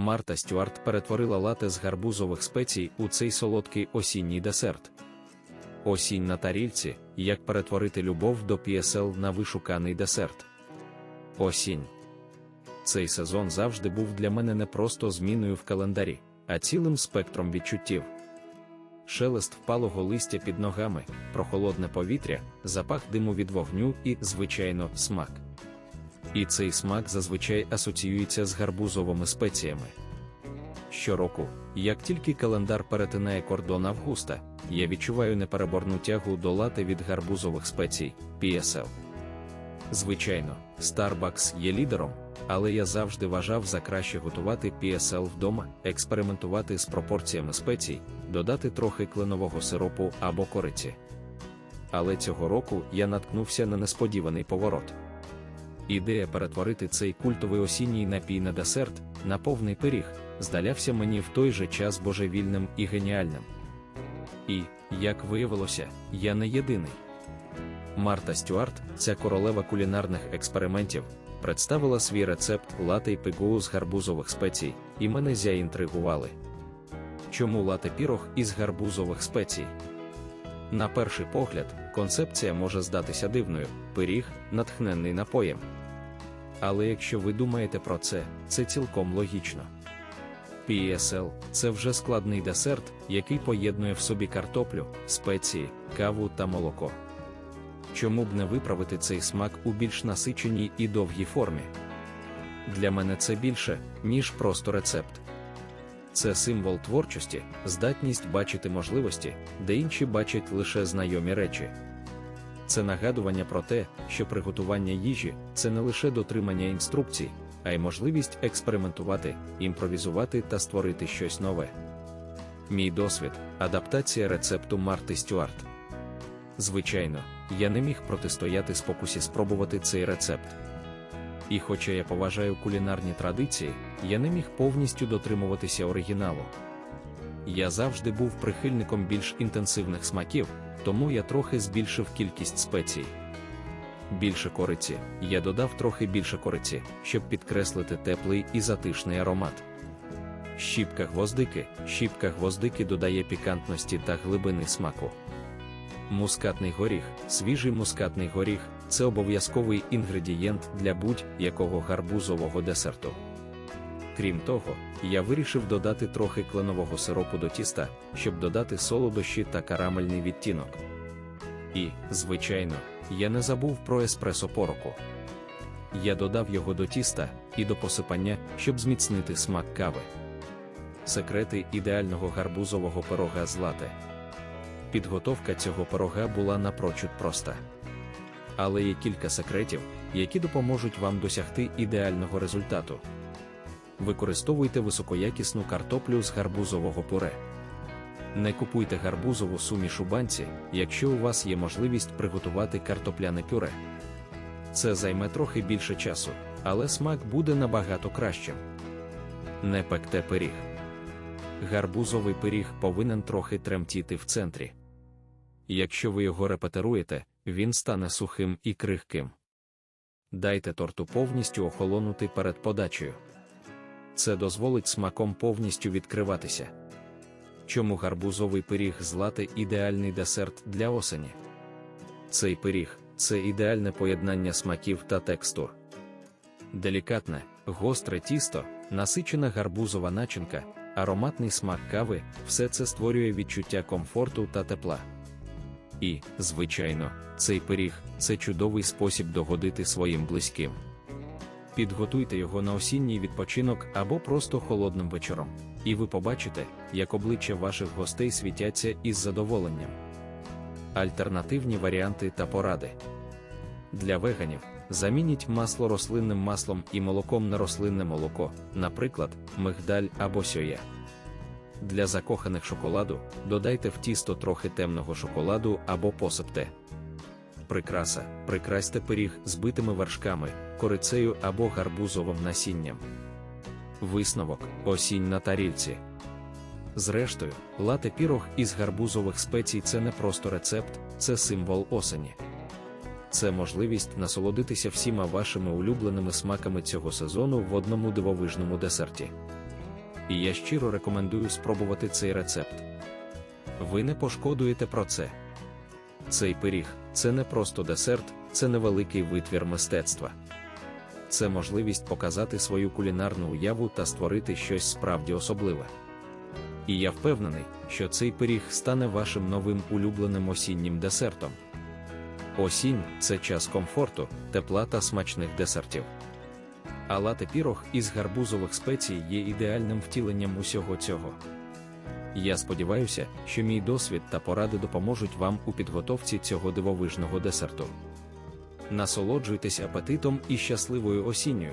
Марта Стюарт перетворила лате з гарбузових спецій у цей солодкий осінній десерт. Осінь на тарільці, як перетворити любов до PSL на вишуканий десерт. Осінь. Цей сезон завжди був для мене не просто зміною в календарі, а цілим спектром відчуттів. Шелест впалого листя під ногами, прохолодне повітря, запах диму від вогню і, звичайно, смак. І цей смак зазвичай асоціюється з гарбузовими спеціями. Щороку, як тільки календар перетинає кордон августа, я відчуваю непереборну тягу до лати від гарбузових спецій PSL. Звичайно, Starbucks є лідером, але я завжди вважав за краще готувати PSL вдома, експериментувати з пропорціями спецій, додати трохи кленового сиропу або кориці. Але цього року я наткнувся на несподіваний поворот. Ідея перетворити цей культовий осінній напій на десерт, на повний пиріг, здалявся мені в той же час божевільним і геніальним. І, як виявилося, я не єдиний. Марта Стюарт, ця королева кулінарних експериментів, представила свій рецепт лате й з гарбузових спецій, і мене заінтригували. Чому лате пірог із гарбузових спецій? На перший погляд, концепція може здатися дивною, пиріг, натхнений напоєм. Але якщо ви думаєте про це, це цілком логічно. PSL – це вже складний десерт, який поєднує в собі картоплю, спеції, каву та молоко. Чому б не виправити цей смак у більш насиченій і довгій формі? Для мене це більше, ніж просто рецепт. Це символ творчості, здатність бачити можливості, де інші бачать лише знайомі речі. Це нагадування про те, що приготування їжі це не лише дотримання інструкцій, а й можливість експериментувати, імпровізувати та створити щось нове. Мій досвід адаптація рецепту Марти Стюарт. Звичайно, я не міг протистояти спокусі спробувати цей рецепт. І хоча я поважаю кулінарні традиції, я не міг повністю дотримуватися оригіналу. Я завжди був прихильником більш інтенсивних смаків, тому я трохи збільшив кількість спецій. Більше кориці, я додав трохи більше кориці, щоб підкреслити теплий і затишний аромат. Щіпка гвоздики, щіпка гвоздики додає пікантності та глибини смаку. Мускатний горіх, свіжий мускатний горіх це обов'язковий інгредієнт для будь-якого гарбузового десерту. Крім того, я вирішив додати трохи кленового сиропу до тіста, щоб додати солодощі та карамельний відтінок. І, звичайно, я не забув про еспресо пороку. Я додав його до тіста і до посипання, щоб зміцнити смак кави. Секрети ідеального гарбузового пирога з лате. Підготовка цього пирога була напрочуд проста. Але є кілька секретів, які допоможуть вам досягти ідеального результату. Використовуйте високоякісну картоплю з гарбузового пюре. Не купуйте гарбузову суміш у банці, якщо у вас є можливість приготувати картопляне пюре. Це займе трохи більше часу, але смак буде набагато кращим. Не пекте пиріг. Гарбузовий пиріг повинен трохи тремтіти в центрі. Якщо ви його репетеруєте, він стане сухим і крихким. Дайте торту повністю охолонути перед подачею. Це дозволить смаком повністю відкриватися. Чому гарбузовий пиріг з лати ідеальний десерт для осені? Цей пиріг це ідеальне поєднання смаків та текстур. Делікатне, гостре тісто, насичена гарбузова начинка, ароматний смак кави все це створює відчуття комфорту та тепла. І, звичайно, цей пиріг це чудовий спосіб догодити своїм близьким. Підготуйте його на осінній відпочинок або просто холодним вечором, і ви побачите, як обличчя ваших гостей світяться із задоволенням. Альтернативні варіанти та поради для веганів замініть масло рослинним маслом і молоком на рослинне молоко, наприклад, мигдаль або сьоя. Для закоханих шоколаду додайте в тісто трохи темного шоколаду або посипте. Прикраса, прикрасьте пиріг збитими вершками, корицею або гарбузовим насінням. Висновок осінь на тарільці. Зрештою, лате пірог із гарбузових спецій це не просто рецепт, це символ осені. Це можливість насолодитися всіма вашими улюбленими смаками цього сезону в одному дивовижному десерті. І я щиро рекомендую спробувати цей рецепт. Ви не пошкодуєте про це. Цей пиріг це не просто десерт, це невеликий витвір мистецтва. Це можливість показати свою кулінарну уяву та створити щось справді особливе. І я впевнений, що цей пиріг стане вашим новим улюбленим осіннім десертом. Осінь це час комфорту, тепла та смачних десертів. А лате пірог із гарбузових спецій є ідеальним втіленням усього цього. Я сподіваюся, що мій досвід та поради допоможуть вам у підготовці цього дивовижного десерту. Насолоджуйтесь апетитом і щасливою осінню,